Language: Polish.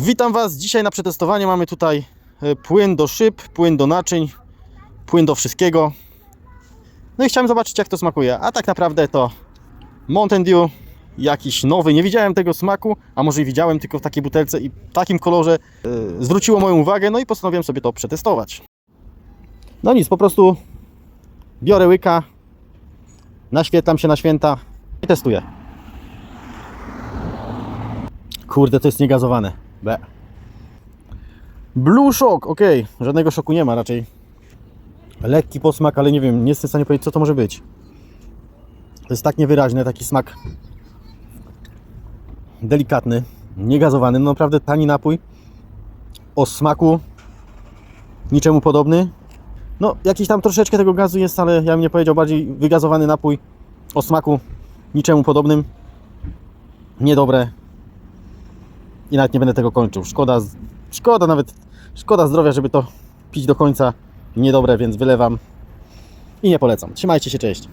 Witam Was. Dzisiaj na przetestowanie mamy tutaj e, płyn do szyb, płyn do naczyń, płyn do wszystkiego. No i chciałem zobaczyć jak to smakuje. A tak naprawdę to Mountain Dew, jakiś nowy. Nie widziałem tego smaku, a może i widziałem tylko w takiej butelce i w takim kolorze. e, Zwróciło moją uwagę, no i postanowiłem sobie to przetestować. No nic, po prostu biorę łyka, naświetlam się na święta i testuję. Kurde, to jest niegazowane. Be. Blue Shock, ok. Żadnego szoku nie ma raczej. Lekki posmak, ale nie wiem, nie jestem w stanie powiedzieć, co to może być. To jest tak niewyraźne, taki smak delikatny, niegazowany. No naprawdę tani napój. O smaku niczemu podobny. No, jakiś tam troszeczkę tego gazu jest, ale ja bym nie powiedział bardziej wygazowany napój o smaku niczemu podobnym. Niedobre, i nawet nie będę tego kończył. Szkoda, szkoda nawet, szkoda zdrowia, żeby to pić do końca. Niedobre, więc wylewam i nie polecam. Trzymajcie się, cześć.